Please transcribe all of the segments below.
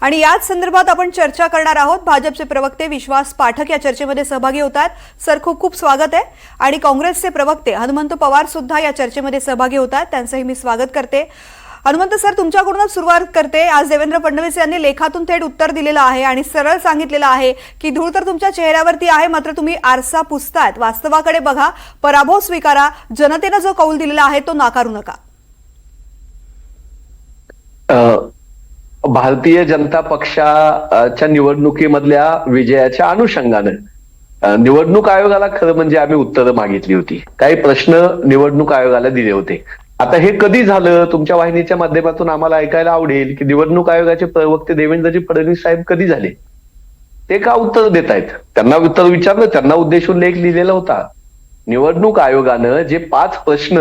आणि याच संदर्भात आपण चर्चा करणार आहोत. भाजपचे प्रवक्ते विश्वास पाठक या चर्चेमध्ये सहभागी होत आहेत. सर खूप खूप स्वागत आहे. आणि काँग्रेसचे प्रवक्ते हनुमंत पवार सुद्धा या चर्चेमध्ये सहभागी होत आहेत. त्यांचंही मी स्वागत करते. हनुमंत सर तुमच्याकडूनच सुरुवात करते. आज देवेंद्र फडणवीस यांनी लेखातून थेट उत्तर दिलेलं आहे आणि सरळ सांगितलेलं आहे की धूळ तर तुमच्या चेहऱ्यावरती आहे मात्र तुम्ही आरसा पुसतायत. वास्तवाकडे बघा. पराभव स्वीकारा. जनतेनं जो कौल दिलेला आहे तो नाकारू नका. भारतीय जनता पक्षाच्या निवडणुकीमधल्या विजयाच्या अनुषंगानं निवडणूक आयोगाला खरं म्हणजे आम्ही उत्तरं मागितली होती. काही प्रश्न निवडणूक आयोगाला दिले होते. आता हे कधी झालं? तुमच्या वाहिनीच्या माध्यमातून आम्हाला ऐकायला आवडेल की निवडणूक आयोगाचे प्रवक्ते देवेंद्रजी फडणवीस साहेब कधी झाले? ते का उत्तर देत आहेत त्यांना उत्तर विचारलं त्यांना उद्देशून लेख लिहिलेला होता. निवडणूक आयोगानं जे पाच प्रश्न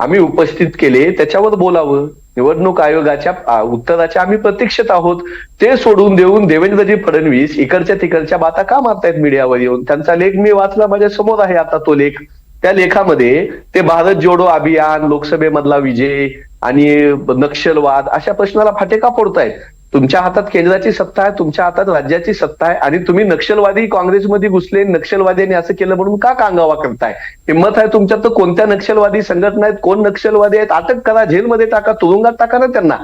आम्ही उपस्थित केले त्याच्यावर बोलावं. निवडणूक आयोगाच्या उत्तराच्या आम्ही प्रतीक्षेत आहोत. ते सोडून देऊन देवेंद्रजी फडणवीस इकडच्या तिकडच्या बाता का मारतायत मीडियावर येऊन? त्यांचा लेख मी वाचला माझ्यासमोर आहे आता तो लेख. त्या लेखामध्ये ते भारत जोडो अभियान लोकसभेमधला विजय आणि नक्षलवाद अशा प्रश्नाला फाटे का फोडतायत? तुमच्या हातात केंद्राची सत्ता आहे तुमच्या हातात राज्याची सत्ता आहे आणि तुम्ही नक्षलवादी काँग्रेसमध्ये घुसले नक्षलवाद्यांनी असं केलं म्हणून का कांगावा करताय? हिंमत आहे तुमच्यात तर कोणत्या नक्षलवादी संघटना आहेत कोण नक्षलवादी आहेत अटक करा जेलमध्ये टाका तुरुंगात टाका ना त्यांना.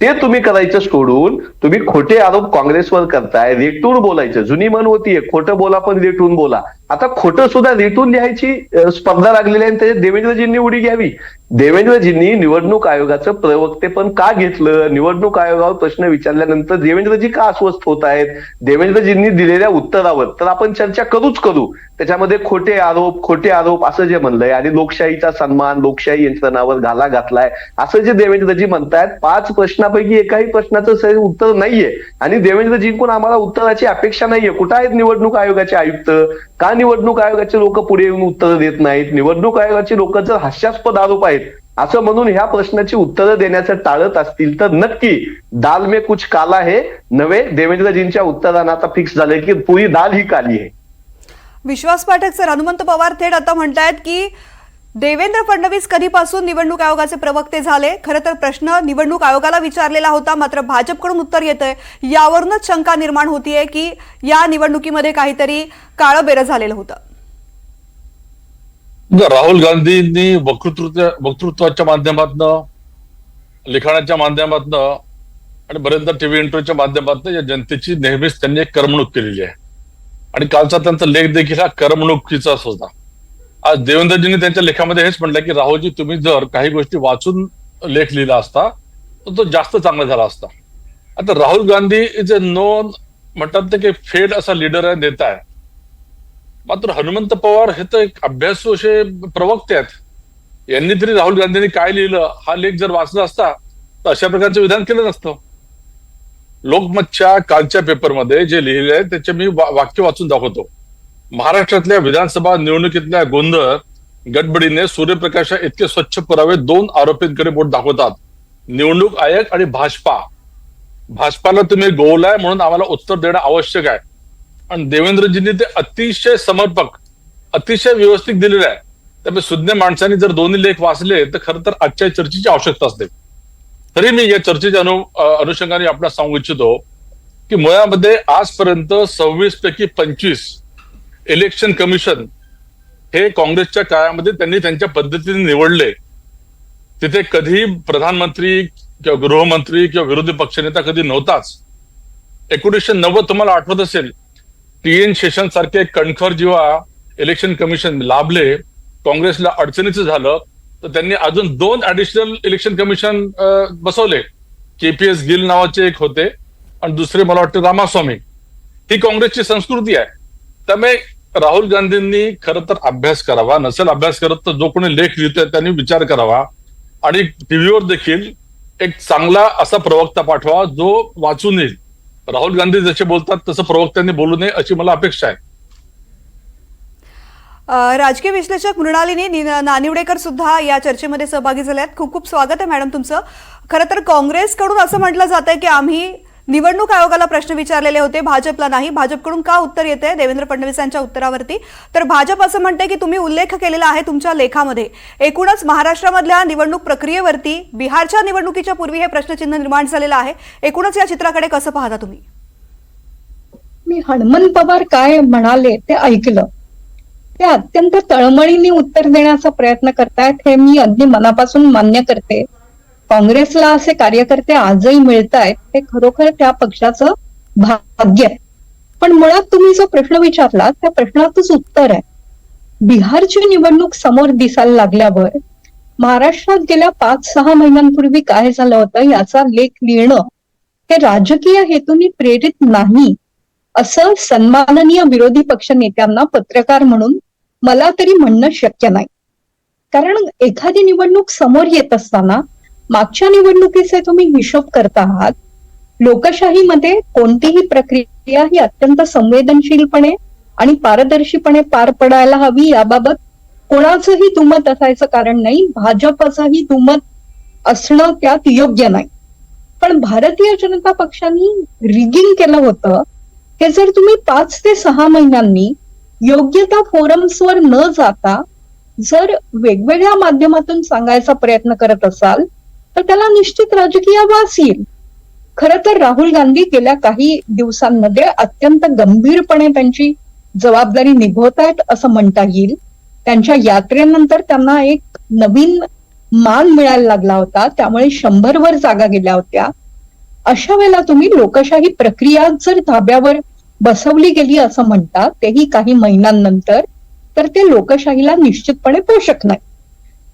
ते तुम्ही करायचं सोडून तुम्ही खोटे आरोप काँग्रेसवर करताय रेटून बोलायचं. जुनी मन होतीये खोटं बोला पण रेटून बोला. आता खोटं सुद्धा रेटून लिहायची स्पर्धा लागलेली आहे आणि त्याच्यात देवेंद्रजींनी उडी घ्यावी. देवेंद्रजींनी निवडणूक आयोगाचं प्रवक्ते पण का घेतलं? निवडणूक आयोगावर प्रश्न विचारल्यानंतर देवेंद्रजी का अस्वस्थ होत आहेत? देवेंद्रजींनी दिलेल्या उत्तरावर तर आपण चर्चा करूच करू. त्याच्यामध्ये खोटे आरोप खोटे आरोप असं जे म्हणलंय आणि लोकशाहीचा सन्मान लोकशाही यंत्रणावर घाला घातलाय असं जे देवेंद्रजी म्हणतायत पाच प्रश्नापैकी एकाही प्रश्नाचं उत्तर नाहीये. आणि देवेंद्रजींकडून आम्हाला उत्तराची अपेक्षा नाहीये. कुठं आहेत निवडणूक आयोगाचे आयुक्त? का निवडणूक आयोगाचे लोक पुढे येऊन उत्तर देत नाहीत. निवडणूक आयोगाची लोक जर हास्यास्पद आरोप आहेत. असं म्हणून ह्या प्रश्नाची उत्तरं देण्याचं टाळत असतील तर नक्की दाल में कुछ काला हे नवे देवेंद्रजींच्या उत्तरानं आता फिक्स झालंय की पुरी दाल ही काली आहे. विश्वास पाठक सर हनुमंत पवार थेट आता म्हणतायत की देवेंद्र फडणवीस कधीपासून निवडणूक आयोगाचे प्रवक्ते झाले? खरं तर प्रश्न निवडणूक आयोगाला विचारलेला होता मात्र भाजपकडून उत्तर येत आहे यावरूनच शंका निर्माण होतीये की या निवडणुकीमध्ये काहीतरी काळं बेरं झालेलं होतं. राहुल गांधींनी वक्तृत्व वक्तृत्वाच्या माध्यमातनं लिखाणाच्या माध्यमातनं आणि बरेचदा टीव्ही इंटरव्ह्यूच्या माध्यमातून या जनतेची नेहमीच त्यांनी एक करमणूक केलेली आहे. आणि कालचा त्यांचा लेख देखील हा करमणुकीचाच होता आज देवेंद्रजींनी त्यांच्या लेखामध्ये हेच म्हटलं की राहुलजी तुम्ही जर काही गोष्टी वाचून लेख लिहिला असता तर तो जास्त चांगला झाला असता. आता Rahul Gandhi is a known म्हणतात ते की फेड असा लीडर आहे नेता आहे. मात्र हनुमंत पवार हे तर एक अभ्यासू असे प्रवक्ते आहेत. यांनी तरी राहुल गांधींनी काय लिहिलं हा लेख जर वाचला असता तर अशा प्रकारचं विधान केलं नसतं. लोकमतच्या कालच्या पेपरमध्ये जे लिहिले आहे त्याचे मी वाक्य वाचून दाखवतो. महाराष्ट्रातल्या विधानसभा निवडणुकीतल्या गोंधळ गडबडीने सूर्यप्रकाश इतके स्वच्छ पुरावे दोन आरोपींकडे बोट दाखवतात. निवडणूक आयोग आणि भाजपा. भाजपाला तुम्ही गोवलाय म्हणून आम्हाला उत्तर देणं आवश्यक आहे. आणि देवेंद्रजींनी ते अतिशय समर्पक अतिशय व्यवस्थित दिलेलं आहे. त्यामुळे सुज्ञ माणसांनी जर दोन्ही लेख वाचले तर खरं तर आजच्या चर्चेची आवश्यकता असते. तरी मी या चर्चेच्या अनु अनुषंगाने आपल्याला सांगू इच्छितो की मुळामध्ये आजपर्यंत सव्वीस पैकी पंचवीस इलेक्शन कमिशन हे काँग्रेसच्या काळामध्ये त्यांनी त्यांच्या पद्धतीने निवडले. तिथे कधी प्रधानमंत्री किंवा गृहमंत्री किंवा विरोधी पक्षनेता कधी नव्हताच. एकोणीसशे नव्वद तुम्हाला आठवत असेल टी एन शेषन सारखे कणखर जेव्हा इलेक्शन कमिशन लाभले काँग्रेसला अडचणीचं झालं तर त्यांनी अजून दोन ऍडिशनल इलेक्शन कमिशन बसवले. केपीएस गिल नावाचे एक होते आणि दुसरे मला वाटतं रामास्वामी. ही काँग्रेसची संस्कृती आहे. त्यामुळे राहुल गांधींनी खरं तर अभ्यास करावा. नसेल अभ्यास करत तर जो कोणी लेख लिहितोय त्यांनी विचार करावा. आणि टीव्हीवर देखील एक चांगला असा प्रवक्ता पाठवा जो वाचून येईल राहुल गांधी जसे बोलतात तसं प्रवक्त्यांनी बोलू नये अशी मला अपेक्षा आहे. राजकीय विश्लेषक मृणालिनी नानिवडेकर सुद्धा या चर्चेमध्ये सहभागी झाल्या आहेत खूप खूप स्वागत आहे मॅडम तुमचं. खरं तर काँग्रेसकडून असं म्हटलं जात आहे की आम्ही निवडणूक आयोगाला प्रश्न विचारलेले होते. भाजपला नाही. भाजपकडून का उत्तर येते देवेंद्र फडणवीसांच्या उत्तरावरती. तर भाजप असं म्हणते की तुम्ही उल्लेख केलेला आहे तुमच्या लेखामध्ये. एकूणच महाराष्ट्रामधल्या निवडणूक प्रक्रियेवरती बिहारच्या निवडणुकीच्या पूर्वी हे प्रश्नचिन्ह निर्माण झालेलं आहे. एकूणच या चित्राकडे कसं पाहता तुम्ही? मी हनुमंत पवार काय म्हणाले ते ऐकलं. ते अत्यंत तळमळीने उत्तर देण्याचा प्रयत्न करतायत हे मी अगदी मनापासून मान्य करते. काँग्रेसला असे कार्यकर्ते आजही मिळत आहेत हे खरोखर त्या पक्षाचं भाग्य. आहे पण मुळात तुम्ही जो प्रश्न विचारला त्या प्रश्नातच उत्तर आहे. बिहारची निवडणूक समोर दिसायला लागल्यावर महाराष्ट्रात गेल्या पाच सहा महिन्यांपूर्वी काय झालं होतं याचा लेख लिहिणं हे राजकीय हेतूने प्रेरित नाही असं सन्माननीय विरोधी पक्ष नेत्यांना पत्रकार म्हणून मला तरी म्हणणं शक्य नाही. कारण एखादी निवडणूक समोर येत असताना मागच्या निवडणुकीचे तुम्ही हिशोब करत आहात. लोकशाहीमध्ये कोणतीही प्रक्रिया ही अत्यंत संवेदनशीलपणे आणि पारदर्शीपणे पार पडायला हवी याबाबत कोणाचंही दुमत असायचं कारण नाही. भाजपचंही दुमत असणं त्यात योग्य नाही. पण भारतीय जनता पक्षाने रिगिंग केलं होतं. हे जर तुम्ही पाच ते सहा महिन्यांनी योग्य फोरम्सवर न जाता जर वेगवेगळ्या माध्यमातून सांगायचा प्रयत्न करत असाल तर त्याला निश्चित राजकीय वास येईल खर तर राहुल गांधी गेल्या काही दिवसांमध्ये अत्यंत गंभीरपणे त्यांची जबाबदारी निभवत आहेत असं म्हणता येईल. त्यांच्या यात्रेनंतर त्यांना एक नवीन मान मिळायला लागला होता. त्यामुळे शंभरवर जागा गेल्या होत्या. अशा वेळेला तुम्ही लोकशाही प्रक्रिया जर धाब्यावर बसवली गेली असं म्हणता तेही काही महिन्यांनंतर तर ते लोकशाहीला निश्चितपणे पोषक नाही.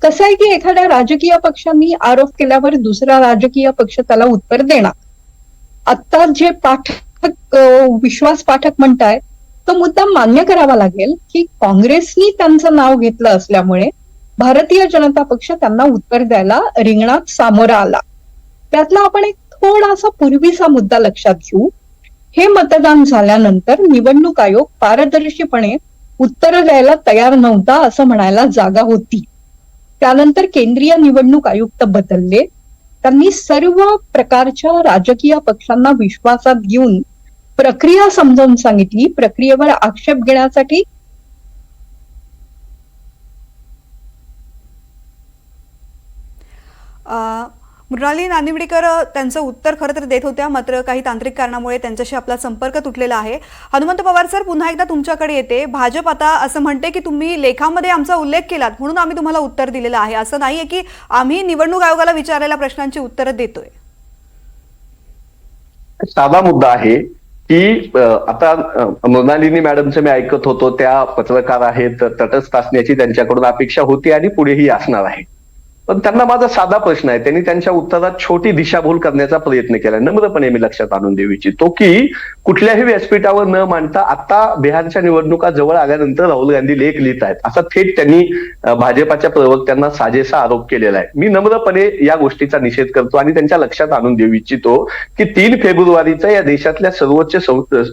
कसं आहे की एखाद्या राजकीय पक्षांनी आरोप केल्यावर दुसरा राजकीय पक्ष त्याला उत्तर देणार? आता जे पाठक विश्वास पाठक म्हणताय तो मुद्दा मान्य करावा लागेल की काँग्रेसनी त्यांचं नाव घेतलं असल्यामुळे भारतीय जनता पक्ष त्यांना उत्तर द्यायला रिंगणात सामोरा आला. त्यातला आपण एक थोडासा पूर्वीचा मुद्दा लक्षात घेऊ. हे मतदान झाल्यानंतर निवडणूक आयोग पारदर्शीपणे उत्तर द्यायला तयार नव्हता असं म्हणायला जागा होती. त्यानंतर केंद्रीय निवडणूक आयुक्त बदलले. त्यांनी सर्व प्रकारच्या राजकीय पक्षांना विश्वासात घेऊन प्रक्रिया समजावून सांगितली. प्रक्रियेवर आक्षेप घेण्यासाठी मृणाली नानिवडीकर त्यांचं उत्तर खरं तर देत होत्या मात्र काही तांत्रिक कारणामुळे त्यांच्याशी आपला संपर्क तुटलेला आहे. हनुमंत पवार सर पुन्हा एकदा तुमच्याकडे येते. भाजप आता असं म्हणते की तुम्ही लेखामध्ये आमचा उल्लेख केलात म्हणून आम्ही तुम्हाला उत्तर दिलेलं आहे. असं नाहीये की आम्ही निवडणूक आयोगाला विचारलेल्या प्रश्नांची उत्तरं देतोय. साधा मुद्दा आहे की आता मृणालिनी मॅडमचं मी ऐकत होतो त्या पत्रकार आहेत तटस्थ असण्याची त्यांच्याकडून अपेक्षा होती आणि पुढेही असणार आहे. पण त्यांना माझा साधा प्रश्न आहे. त्यांनी त्यांच्या उत्तरात छोटी दिशाभूल करण्याचा प्रयत्न केला. नम्रपणे मी लक्षात आणून देऊ इच्छितो की कुठल्याही व्यासपीठावर न मांडता आता बिहारच्या निवडणुका जवळ आल्यानंतर राहुल गांधी लेख लिहित आहेत. असा थेट त्यांनी भाजपाच्या प्रवक्त्यांना साजेसा आरोप केलेला आहे. मी नम्रपणे या गोष्टीचा निषेध करतो आणि त्यांच्या लक्षात आणून देऊ इच्छितो की तीन फेब्रुवारीचं या देशातल्या सर्वोच्च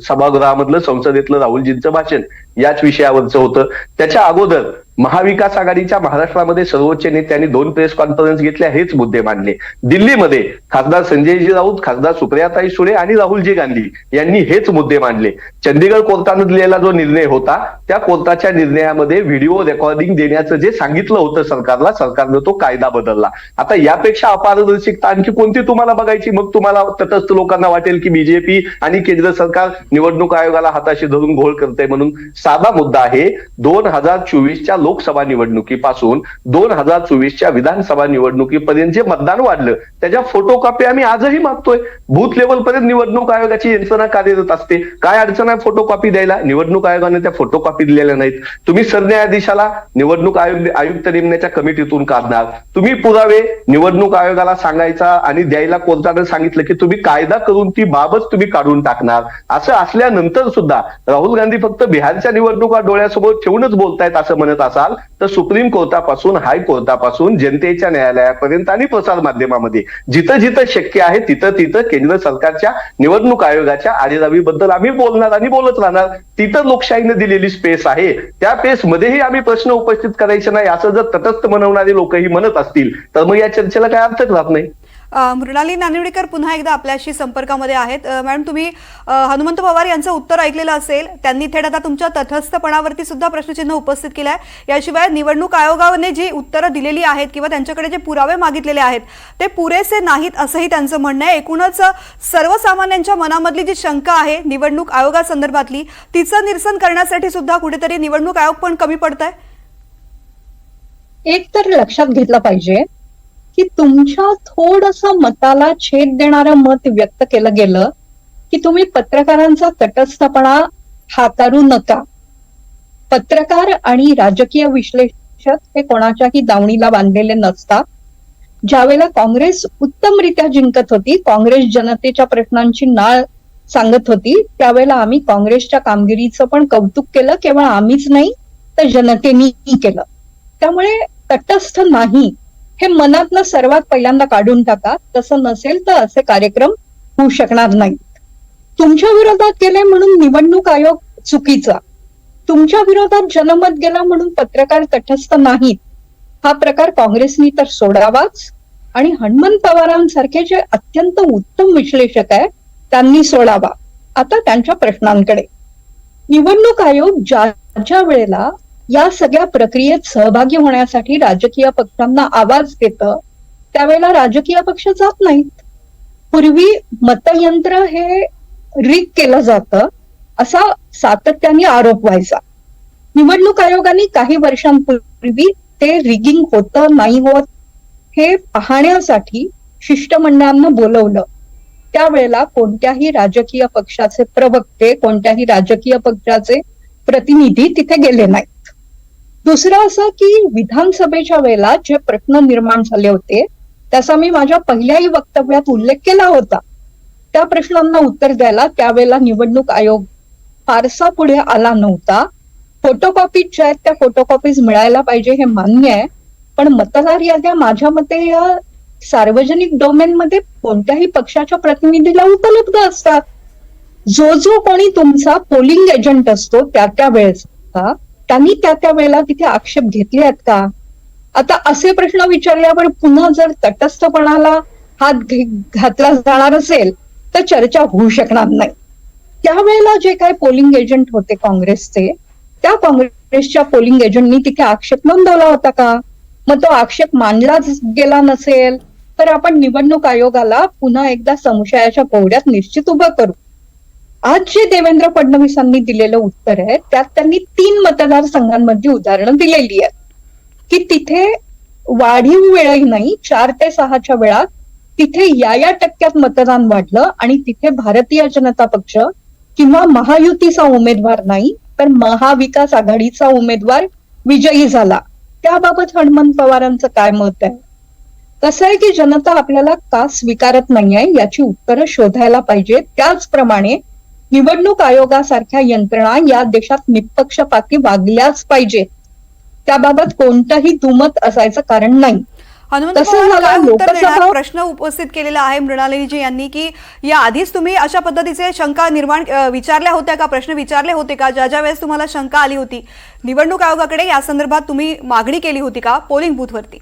सभागृहामधलं संसदेतलं राहुलजींचं भाषण याच विषयावरचं होतं. त्याच्या अगोदर महाविकास आघाडीच्या महाराष्ट्रामध्ये सर्वोच्च नेत्यांनी दोन प्रेस कॉन्फरन्स घेतल्या हेच मुद्दे मांडले. दिल्लीमध्ये खासदार संजयजी राऊत खासदार सुप्रियाताई सुळे आणि राहुलजी गांधी यांनी हेच मुद्दे मांडले. चंदीगड कोर्टानं दिलेला जो निर्णय होता त्या कोर्टाच्या निर्णयामध्ये व्हिडिओ रेकॉर्डिंग देण्याचं जे सांगितलं होतं सरकारला सरकारनं तो कायदा बदलला. आता यापेक्षा अपारदर्शकता आणखी कोणती तुम्हाला बघायची? मग तुम्हाला तटस्थ लोकांना वाटेल की बीजेपी आणि केंद्र सरकार निवडणूक आयोगाला हाताशी धरून घोळ करते म्हणून साधा मुद्दा आहे. दोन हजार चोवीसच्या लोकसभा निवडणुकीपासून दोन हजार चोवीसच्या विधानसभा निवडणुकीपर्यंत जे मतदान वाढलं त्याच्या फोटो कॉपी आम्ही आजही मागतोय. बूथ लेवल पर्यंत निवडणूक आयोगाची यंत्रणा कार्यरत असते. काय अडचण आहे फोटो कॉपी द्यायला? निवडणूक आयोगाने त्या फोटो कॉपी दिलेल्या नाहीत. तुम्ही सरन्यायाधीशाला निवडणूक आयोग आयुक्त नेमण्याच्या कमिटीतून काढणार. तुम्ही पुरावे निवडणूक आयोगाला सांगायचा आणि द्यायला कोर्टाने सांगितलं की तुम्ही कायदा करून ती बाबत तुम्ही काढून टाकणार. असं असल्यानंतर सुद्धा राहुल गांधी फक्त बिहारच्या निवडणुका डोळ्यासमोर ठेवूनच बोलतायत असं म्हणत असाल तर सुप्रीम कोर्टापासून हायकोर्टापासून जनतेच्या न्यायालयापर्यंत आणि प्रसार माध्यमामध्ये. जिथं जिथं शक्य आहे तिथं तिथं केंद्र सरकारच्या निवडणूक आयोगाच्या आरेरावीबद्दल आम्ही बोलणार आणि बोलत राहणार. तिथं लोकशाहीने दिलेली स्पेस आहे. त्या स्पेसमध्येही आम्ही प्रश्न उपस्थित करायचे नाही. असं जर तटस्थ म्हणवणारे लोकही म्हणत असतील तर मग या चर्चेला काय अर्थच राहत नाही. मृणाली नानिवडेकर पुन्हा एकदा आपल्याशी संपर्कामध्ये आहेत. मॅडम तुम्ही हनुमंत पवार यांचं उत्तर ऐकलेलं असेल त्यांनी थेट आता तुमच्या तटस्थपणावरती सुद्धा प्रश्नचिन्ह उपस्थित केलं आहे याशिवाय निवडणूक आयोगाने जी उत्तरं दिलेली आहेत किंवा त्यांच्याकडे जे पुरावे मागितलेले आहेत ते पुरेसे नाहीत असंही त्यांचं म्हणणं आहे. एकूणच सर्वसामान्यांच्या मनामधली जी शंका आहे निवडणूक आयोगासंदर्भातली तिचं निरसन करण्यासाठी सुद्धा कुठेतरी निवडणूक आयोग पण कमी पडत आहे एक तर लक्षात घेतलं पाहिजे की तुमच्या थोडस मताला छेद देणारं मत व्यक्त केलं गेलं की तुम्ही पत्रकारांचा तटस्थपणा हाताळू नका. पत्रकार आणि राजकीय विश्लेषक हे कोणाच्याही दावणीला बांधलेले नसतात ज्यावेळेला काँग्रेस उत्तमरित्या जिंकत होती काँग्रेस जनतेच्या प्रश्नांची नाळ सांगत होती त्यावेळेला आम्ही काँग्रेसच्या कामगिरीचं पण कौतुक केलं केवळ आम्हीच नाही तर जनतेनेही केलं. त्यामुळे तटस्थ नाही. हे मनातनं सर्वात पहिल्यांदा काढून टाका. तसं नसेल तर असे कार्यक्रम होऊ शकणार नाहीत. तुमच्या विरोधात गेले म्हणून निवडणूक आयोग चुकीचा. तुमच्या विरोधात जनमत गेला म्हणून पत्रकार तटस्थ नाहीत. हा प्रकार काँग्रेसनी तर सोडावाच. आणि हनुमंत पवारांसारखे जे अत्यंत उत्तम विश्लेषक आहे त्यांनी सोडावा. आता त्यांच्या प्रश्नांकडे. निवडणूक आयोग ज्या ज्या वेळेला या सगळ्या प्रक्रियेत सहभागी होण्यासाठी राजकीय पक्षांना आवाज देतं त्यावेळेला राजकीय पक्ष जात नाहीत. पूर्वी मतयंत्र हे रिक केलं जातं असा सातत्याने आरोप व्हायचा. निवडणूक आयोगाने काही वर्षांपूर्वी ते रिगिंग होतं नाही होत हे पाहण्यासाठी शिष्टमंडळांना बोलवलं. त्यावेळेला कोणत्याही राजकीय पक्षाचे प्रवक्ते कोणत्याही राजकीय पक्षाचे प्रतिनिधी तिथे गेले नाहीत. दुसरं असं की विधानसभेच्या वेळेला जे प्रश्न निर्माण झाले होते त्याचा मी माझ्या पहिल्याही वक्तव्यात उल्लेख केला होता. त्या प्रश्नांना उत्तर द्यायला त्यावेळेला निवडणूक आयोग फारसा पुढे आला नव्हता. फोटोकॉपीज ज्या आहेत त्या फोटोकॉपीज मिळायला पाहिजे हे मान्य आहे. पण मतदार याद्या माझ्या मते या सार्वजनिक डोमेनमध्ये कोणत्याही पक्षाच्या प्रतिनिधीला उपलब्ध असतात. जो जो कोणी तुमचा पोलिंग एजंट असतो त्या त्या वेळेस त्यांनी त्या त्या वेळेला तिथे आक्षेप घेतले आहेत का? आता असे प्रश्न विचारल्यावर पुन्हा जर तटस्थपणाला हात घातला जाणार असेल तर चर्चा होऊ शकणार नाही. त्यावेळेला जे काही पोलिंग एजंट होते काँग्रेसचे त्या काँग्रेसच्या पोलिंग एजंटनी तिथे आक्षेप नोंदवला होता का? मग तो आक्षेप मानलाच गेला नसेल तर आपण निवडणूक आयोगाला पुन्हा एकदा संशयाच्या पोहड्यात निश्चित उभं करू. आज जे देवेंद्र फडणवीसांनी दिलेलं उत्तर आहे त्यात त्यांनी तीन मतदारसंघांमध्ये उदाहरणं दिलेली आहेत. की तिथे वाढीव वेळही नाही चार ते सहाच्या वेळात तिथे या या टक्क्यात मतदान वाढलं आणि तिथे भारतीय जनता पक्ष किंवा महायुतीचा उमेदवार नाही तर महाविकास आघाडीचा उमेदवार विजयी झाला. त्याबाबत हनुमंत पवारांचं काय मत आहे? कसं आहे की जनता आपल्याला का स्वीकारत नाहीये याची उत्तरं शोधायला पाहिजे त्याचप्रमाणे निवडणूक आयोगासारख्या यंत्रणा या देशात निपक्षपाती वागल्याच पाहिजेत त्याबाबत कोणतंही दुमत असायचं कारण नाही. प्रश्न उपस्थित केलेला आहे मृणालिनीजी यांनी की या आधीच तुम्ही अशा पद्धतीचे शंका निर्माण विचारल्या होत्या का? प्रश्न विचारले होते का? ज्या ज्या वेळेस तुम्हाला शंका आली होती. निवडणूक आयोगाकडे या संदर्भात तुम्ही मागणी केली होती का? पोलिंग बूथवरती.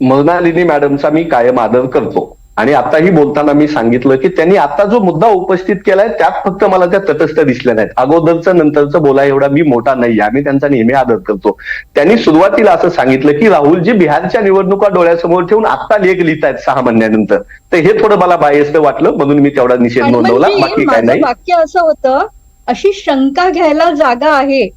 मृणालिनी मॅडमचा मी कायम आदर करतो. आणि आताही बोलताना मी सांगितलं की त्यांनी आता जो मुद्दा उपस्थित केलाय त्यात फक्त मला त्या तटस्थ दिसल्या नाहीत. अगोदरचं नंतरचं बोला एवढा मी मोठा नाही आम्ही त्यांचा नेहमी आदर करतो. त्यांनी सुरुवातीला असं सांगितलं की राहुलजी बिहारच्या निवडणुका डोळ्यासमोर ठेवून आता लेख लिहितायत सहा महिन्यानंतर. तर हे थोडं मला बायस्थ वाटलं म्हणून मी तेवढा निषेध नोंदवला. बाकी काय नाही. वाक्य असं होतं अशी शंका घ्यायला जागा आहे.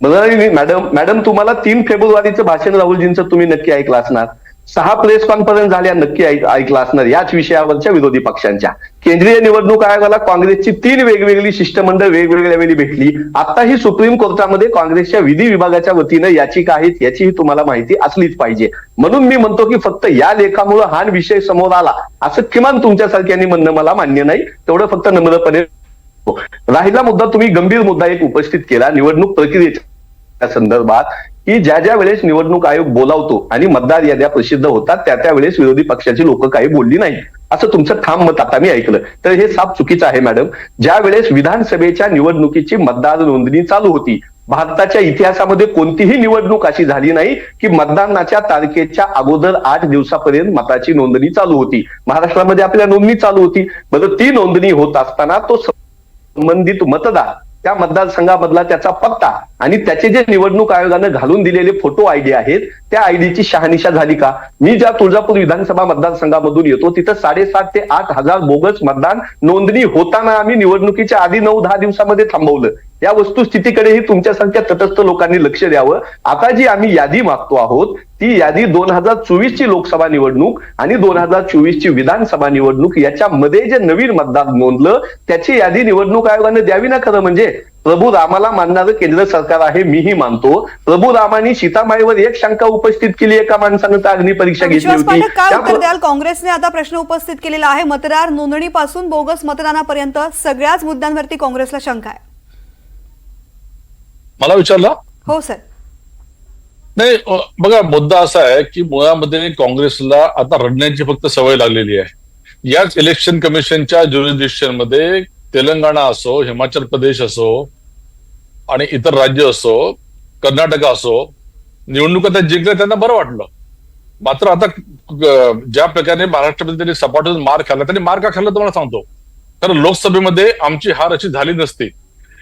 मॅडम मॅडम तुम्हाला तीन फेब्रुवारीचं भाषण राहुलजींचं तुम्ही नक्की ऐकलं असणार. सहा प्रेस कॉन्फरन्स झाल्या नक्की ऐकला ऐकलं असणार याच विषयावरच्या विरोधी पक्षांच्या. केंद्रीय निवडणूक आयोगाला काँग्रेसची तीन वेगवेगळी शिष्टमंडळ वेगवेगळ्या वेळी भेटली. आताही सुप्रीम कोर्टामध्ये काँग्रेसच्या विधी विभागाच्या वतीनं याचिका आहेत याचीही तुम्हाला माहिती असलीच पाहिजे. म्हणून मी म्हणतो की फक्त या लेखामुळे हा विषय समोर आला असं किमान तुमच्यासारख्यांनी म्हणणं मला मान्य नाही. तेवढं फक्त नम्रपणे राहिला मुद्दा तुम्ही गंभीर मुद्दा एक उपस्थित केला निवडणूक प्रक्रियेच्या संदर्भात की ज्या ज्या वेळेस निवडणूक आयोग बोलावतो आणि मतदार याद्या प्रसिद्ध होतात त्या त्या वेळेस विरोधी पक्षाची लोक काही बोलली नाही असं तुमचं ठाम मत आता मी ऐकलं. तर हे साफ चुकीचं आहे मॅडम. ज्या वेळेस विधानसभेच्या निवडणुकीची मतदार नोंदणी चालू होती भारताच्या इतिहासामध्ये कोणतीही निवडणूक अशी झाली नाही की मतदानाच्या तारखेच्या अगोदर आठ दिवसापर्यंत मताची नोंदणी चालू होती. महाराष्ट्रामध्ये आपल्या नोंदणी चालू होती. बरं ती नोंदणी होत असताना तो संबंधित मतदार त्या मतदारसंघामधला त्याचा पत्ता आणि त्याचे जे निवडणूक आयोगानं घालून दिलेले फोटो आयडी आहेत त्या आयडीची शहानिशा झाली का? मी ज्या तुळजापूर विधानसभा मतदारसंघामधून येतो तिथं साडेसात ते आठ हजार बोगस मतदान नोंदणी होताना आम्ही निवडणुकीच्या आधी नऊ दहा दिवसामध्ये थांबवलं. या वस्तुस्थितीकडेही तुमच्यासारख्या तटस्थ लोकांनी लक्ष द्यावं. आता जी आम्ही यादी मागतो आहोत ती यादी दोन हजार चोवीस ची लोकसभा निवडणूक आणि दोन हजार चोवीस ची विधानसभा निवडणूक याच्यामध्ये जे नवीन मतदार नोंदलं त्याची यादी निवडणूक आयोगानं द्यावी ना खरं म्हणजे? प्रभू रामाला मानणारं केंद्र सरकार आहे मीही मानतो. प्रभू रामाने सीतामाईवर एक शंका उपस्थित केली एका माणसानं तर अग्निपरीक्षा घेतली होती. द्याल? काँग्रेसने आता प्रश्न उपस्थित केलेला आहे. मतदार नोंदणीपासून बोगस मतदानापर्यंत सगळ्याच मुद्द्यांवरती काँग्रेसला शंका आहे. मला विचारलं? हो सर. नाही बघा मुद्दा असा आहे की मुळामध्ये काँग्रेसला आता रडण्याची फक्त सवय लागलेली आहे. याच इलेक्शन कमिशनच्या ज्युरिडिक्शनमध्ये तेलंगणा असो हिमाचल प्रदेश असो आणि इतर राज्य असो कर्नाटक असो निवडणुका त्या जिंकल्या त्यांना बरं वाटलं. मात्र आता ज्या प्रकारे महाराष्ट्रामध्ये त्यांनी सपाटून मार खाल्ला त्यांनी मार का खाल्ला तुम्हाला सांगतो. कारण लोकसभेमध्ये आमची हार अशी झाली नसती.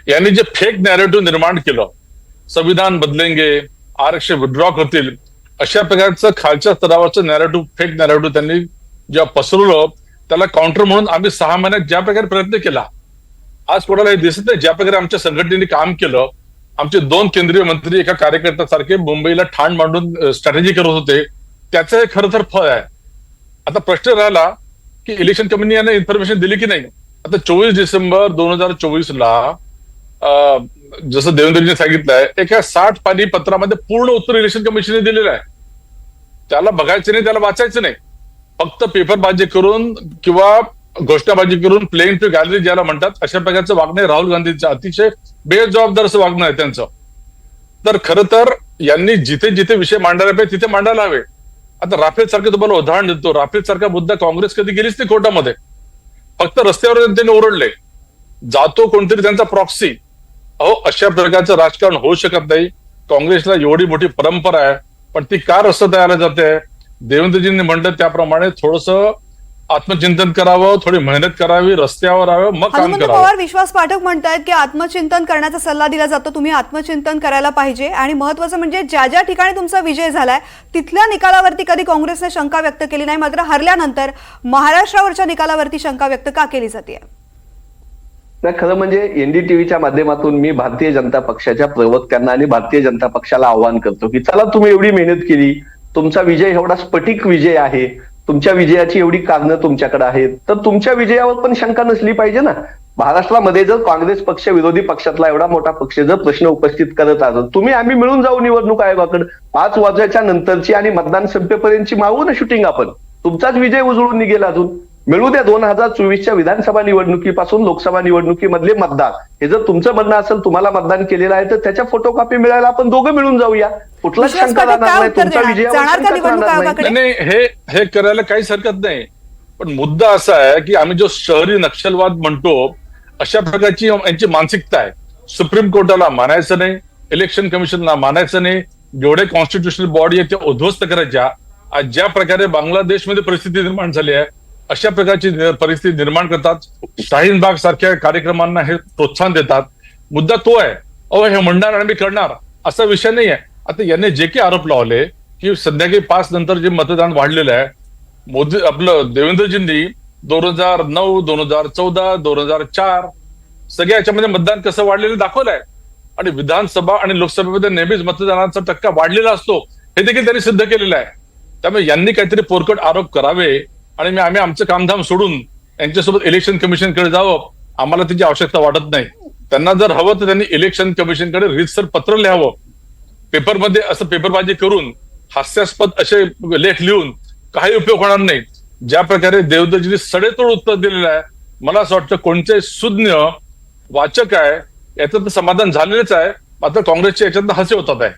यांनी जे फेक नॅरेटिव्ह निर्माण केलं संविधान बदलेंगे आरक्षण विड्रॉ करतील अशा प्रकारचं खालच्या स्तरावरचं नॅरेटिव्ह फेक नॅरेटिव्ह त्यांनी जेव्हा पसरवलं त्याला काउंटर म्हणून आम्ही सहा महिन्यात ज्या प्रकारे प्रयत्न केला आज कोणाला हे दिसत नाही ज्या प्रकारे आमच्या संघटनेने काम केलं आमचे दोन केंद्रीय मंत्री एका कार्यकर्त्यासारखे मुंबईला ठाण मांडून स्ट्रॅटेजी करत होते त्याचं हे खरं तर फळ आहे. आता प्रश्न राहिला की इलेक्शन कमिटीने यांना इन्फॉर्मेशन दिली की नाही? आता चोवीस डिसेंबर दोन हजार चोवीस ला जसं देवेंद्रजीने सांगितलंय एका साठ पानी पत्रामध्ये पूर्ण उत्तर इलेक्शन कमिशनने दिलेलं आहे. त्याला बघायचं नाही त्याला वाचायचं नाही. फक्त पेपरबाजी करून किंवा घोषणाबाजी करून प्लेइंग टू गॅलरी ज्याला म्हणतात अशा प्रकारचं वागणं राहुल गांधीचं अतिशय बेजबाबदार असं वागणं आहे त्यांचं. तर खरं तर यांनी जिथे जिथे विषय मांडायला पाहिजे तिथे मांडायला हवे. आता राफेल सारखं तुम्हाला उदाहरण देतो. राफेल सारखा मुद्दा काँग्रेस कधी गेलीच नाही कोर्टामध्ये. फक्त रस्त्यावर त्यांनी ओरडले. जातो कोणतरी त्यांचा प्रॉक्सी अहो अशा प्रकारचं राजकारण होऊ शकत नाही. काँग्रेसला एवढी मोठी परंपरा आहे पण ती का रस्ता तयार जाते? देवेंद्रजींनी म्हटलं त्याप्रमाणे थोडस आत्मचिंतन करावं थोडी मेहनत करावी रस्त्यावर यावं मग काम करावं. पवार विश्वास पाठक म्हणतायत की आत्मचिंतन करण्याचा सल्ला दिला जातो तुम्ही आत्मचिंतन करायला पाहिजे. आणि महत्वाचं म्हणजे ज्या ज्या ठिकाणी तुमचा विजय झालाय तिथल्या निकालावरती कधी काँग्रेसने शंका व्यक्त केली नाही मात्र हरल्यानंतर महाराष्ट्रावरच्या निकालावरती शंका व्यक्त का केली जाते नाही खरं म्हणजे एनडीटीव्हीच्या माध्यमातून मी भारतीय जनता पक्षाच्या प्रवक्त्यांना आणि भारतीय जनता पक्षाला आवाहन करतो की चला तुम्ही एवढी मेहनत केली तुमचा विजय एवढा स्फटिक विजय आहे तुमच्या विजयाची एवढी कारणं तुमच्याकडे आहेत तर तुमच्या विजयावर पण शंका नसली पाहिजे ना. महाराष्ट्रामध्ये जर काँग्रेस पक्ष विरोधी पक्षातला एवढा मोठा पक्ष जर प्रश्न उपस्थित करत असत तुम्ही आम्ही मिळून जाऊ निवडणूक आयोगाकडे. पाच वाजल्याच्या नंतरची आणि मतदान संपेपर्यंतची मागू ना शूटिंग आपण. तुमचाच विजय उजळून निघेल अजून. मिळू द्या दोन हजार चोवीसच्या विधानसभा निवडणुकीपासून लोकसभा निवडणुकीमधले मतदार हे जर तुमचं म्हणणं असेल तुम्हाला मतदान केलेलं आहे तर त्याच्या फोटोकॉपी मिळायला आपण दोघं मिळून जाऊया. कुठलाच शंका राहणार नाही? नाही नाही, हे हे करायला काहीच हरकत नाही. पण मुद्दा असा आहे की आम्ही जो शहरी नक्षलवाद म्हणतो अशा प्रकारची यांची मानसिकता आहे. सुप्रीम कोर्टाला मानायचं नाही इलेक्शन कमिशनला मानायचं नाही जेवढे कॉन्स्टिट्युशनल बॉडी आहे त्या उद्ध्वस्त करायच्या आज ज्या प्रकारे बांगलादेशमध्ये परिस्थिती निर्माण झाली आहे अशा प्रकारची परिस्थिती निर्माण करतात. शाहीन बाग सारख्या कार्यक्रमांना हे प्रोत्साहन देतात. मुद्दा तो आहे अहो हे म्हणणार आणि मी करणार असा विषय नाही आहे आता यांनी जे काही आरोप लावले की संध्याकाळी पाच नंतर जे मतदान वाढलेलं आहे मोदी आपलं देवेंद्रजींनी दोन हजार नऊ दोन हजार चौदा दोन हजार चार सगळ्या याच्यामध्ये मतदान कसं वाढलेलं दाखवलंय. आणि विधानसभा आणि लोकसभेमध्ये नेहमीच मतदानाचा टक्का वाढलेला असतो हे देखील त्यांनी सिद्ध केलेलं आहे. त्यामुळे यांनी काहीतरी पोरकट आरोप करावे आणि मी आम्ही आमचं कामधाम सोडून यांच्यासोबत इलेक्शन कमिशनकडे जावं आम्हाला त्याची आवश्यकता वाटत नाही. त्यांना जर हवं तर त्यांनी इलेक्शन कमिशनकडे रितसर पत्र लिहावं. पेपरमध्ये असं पेपरबाजी करून हास्यास्पद असे लेख लिहून काही उपयोग होणार नाही. ज्या प्रकारे देवदजीने सडेतोड उत्तर दिलेलं आहे मला असं वाटतं कोणते सुज्ञ वाचक आहे याचं तर समाधान झालेलंच आहे. मात्र काँग्रेसच्या याच्यात हसे होतात आहे.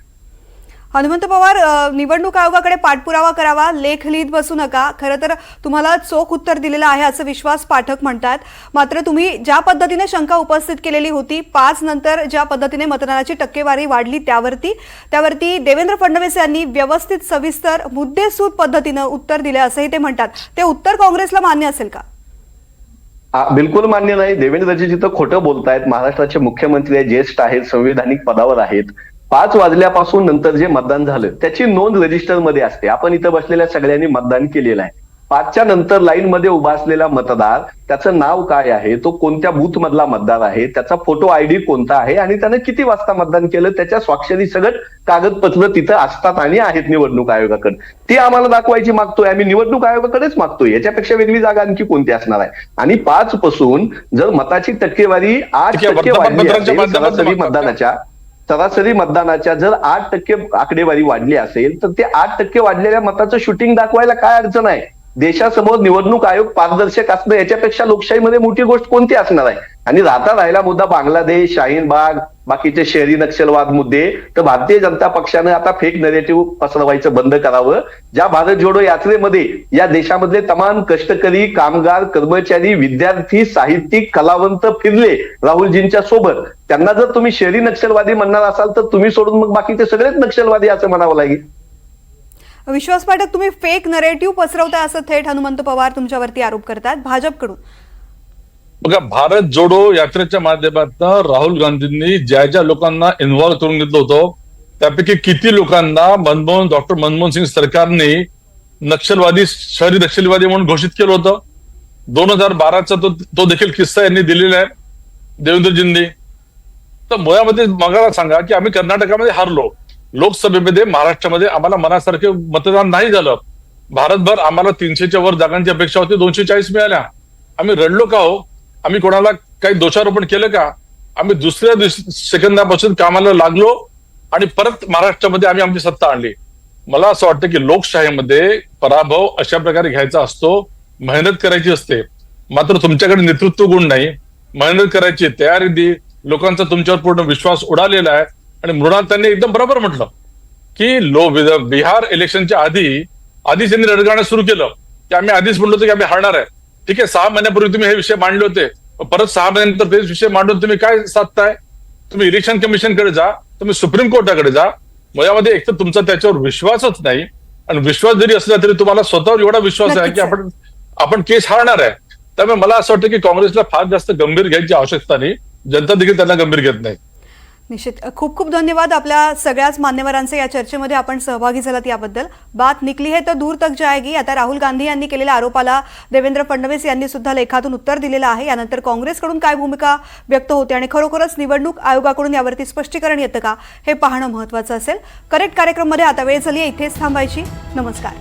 हनुमंत पवार निवडणूक आयोगाकडे पाठपुरावा करावा लेख लिहित बसू नका. खरं तर तुम्हाला चोख उत्तर दिलेलं आहे असं विश्वास पाठक म्हणतात. मात्र तुम्ही ज्या पद्धतीने शंका उपस्थित केलेली होती पाच नंतर ज्या पद्धतीने मतदानाची टक्केवारी वाढली त्यावरती त्यावरती देवेंद्र फडणवीस यांनी व्यवस्थित सविस्तर मुद्देसूद पद्धतीनं उत्तर दिले असंही ते म्हणतात. ते उत्तर काँग्रेसला मान्य असेल का? बिलकुल मान्य नाही. देवेंद्रजी जिथं खोटं बोलतायत. महाराष्ट्राचे मुख्यमंत्री आहेत ज्येष्ठ आहेत संविधानिक पदावर आहेत. पाच वाजल्यापासून नंतर जे मतदान झालं त्याची नोंद रजिस्टरमध्ये असते. आपण इथं बसलेल्या सगळ्यांनी मतदान केलेलं आहे. पाचच्या नंतर लाईन मध्ये उभा असलेला मतदार त्याचं नाव काय आहे? तो कोणत्या बूथ मधला मतदार आहे? त्याचा फोटो आयडी कोणता आहे? आणि त्यानं किती वाजता मतदान केलं? त्याच्या स्वाक्षरी सगळं कागदपत्र तिथं असतात आणि आहेत निवडणूक आयोगाकडे. ती आम्हाला दाखवायची मागतोय. आम्ही निवडणूक आयोगाकडेच मागतोय. याच्यापेक्षा वेगळी जागा आणखी कोणती असणार आहे? आणि पाच पासून जर मताची टक्केवारी आठ टक्के वाढली असेल सरासरी? मतदानाच्या सरासरी मतदानाच्या जर आठ टक्के आकडेवारी वाढली असेल तर ते आठ टक्के वाढलेल्या मताचं शूटिंग दाखवायला काय अडचण आहे? देशासमोर निवडणूक आयोग पारदर्शक असणं याच्यापेक्षा लोकशाहीमध्ये मोठी गोष्ट कोणती असणार आहे? आणि राहता राहिला मुद्दा बांगलादेश शाहीनबाग बाकीचे शहरी नक्षलवाद मुद्दे तर भारतीय जनता पक्षानं आता फेक नरेटिव्ह पसरवायचं बंद करावं. ज्या भारत जोडो यात्रेमध्ये या देशामधले तमाम कष्टकरी कामगार कर्मचारी विद्यार्थी साहित्यिक कलावंत फिरले राहुलजींच्या सोबत. त्यांना जर तुम्ही शहरी नक्षलवादी म्हणणार असाल तर तुम्ही सोडून मग बाकीचे सगळेच नक्षलवादी असं म्हणावं लागेल. विश्वास पाठक तुम्ही फेक नरेटिव्ह पसरवताय असं थेट हनुमंत पवार तुमच्यावरती आरोप करतात. भाजपकडून. बघा भारत जोडो यात्रेच्या माध्यमातून राहुल गांधींनी ज्या ज्या लोकांना इन्व्हॉल्व्ह करून घेतलं होतं त्यापैकी किती लोकांना मनमोहन डॉक्टर मनमोहन सिंग सरकारने नक्षलवादी शहरी नक्षलवादी म्हणून घोषित केलं होतं. दोन हजार बाराचा तो तो देखील किस्सा यांनी दिलेला आहे देवेंद्रजींनी. तर मुळामध्ये मगाला सांगा की आम्ही कर्नाटकामध्ये हारलो. लोकसभेमध्ये महाराष्ट्रामध्ये आम्हाला मनासारखे मतदान नाही झालं. भारतभर आम्हाला तीनशेच्या वर जागांची अपेक्षा होती दोनशे चाळीस मिळाल्या. आम्ही रडलो का हो? आम्ही कोणाला काही दोषारोपण केलं का? आम्ही दुसऱ्या दिवशी सेकंदापासून कामाला लागलो आणि परत महाराष्ट्रामध्ये आम्ही आमची सत्ता आणली. मला असं वाटतं की लोकशाहीमध्ये पराभव अशा प्रकारे घ्यायचा असतो. मेहनत करायची असते. मात्र तुमच्याकडे नेतृत्व गुण नाही. मेहनत करायची तयारी दी. लोकांचा तुमच्यावर पूर्ण विश्वास उडालेला आहे. आणि मृणाल त्यांनी एकदम बरोबर म्हटलं की लो विद- बिहार इलेक्शनच्या आधी आधीच यांनी रडगाणं सुरू केलं. की आम्ही आधीच म्हणलो होतो की आम्ही हारणार आहे. ठीक आहे सहा महिन्यापूर्वी तुम्ही हे विषय मांडले होते. परत सहा महिन्यानंतर तेच विषय मांडून तुम्ही काय साधताय? तुम्ही इलेक्शन कमिशनकडे जा तुम्ही सुप्रीम कोर्टाकडे जा. मुळामध्ये एक तर तुमचा त्याच्यावर विश्वासच नाही. आणि विश्वास जरी असला तरी तुम्हाला स्वतःवर एवढा विश्वास आहे की आपण आपण केस हारणार आहे. त्यामुळे मला असं वाटतं की काँग्रेसला फार जास्त गंभीर घ्यायची आवश्यकता नाही. जनता देखील त्यांना गंभीर घेत नाही. निश्चित. खूप खूप धन्यवाद आपल्या सगळ्याच मान्यवरांचे या चर्चेमध्ये आपण सहभागी झालात याबद्दल. बात निकली आहे तर दूर तक जायगी. आता राहुल गांधी यांनी केलेल्या आरोपाला देवेंद्र फडणवीस यांनी सुद्धा लेखातून उत्तर दिलेलं आहे. यानंतर काँग्रेसकडून काय भूमिका व्यक्त होते आणि खरोखरच निवडणूक आयोगाकडून यावरती स्पष्टीकरण येतं का हे पाहणं महत्वाचं असेल. करेक्ट कार्यक्रममध्ये आता वेळ झाली आहे. इथेच थांबायची. नमस्कार.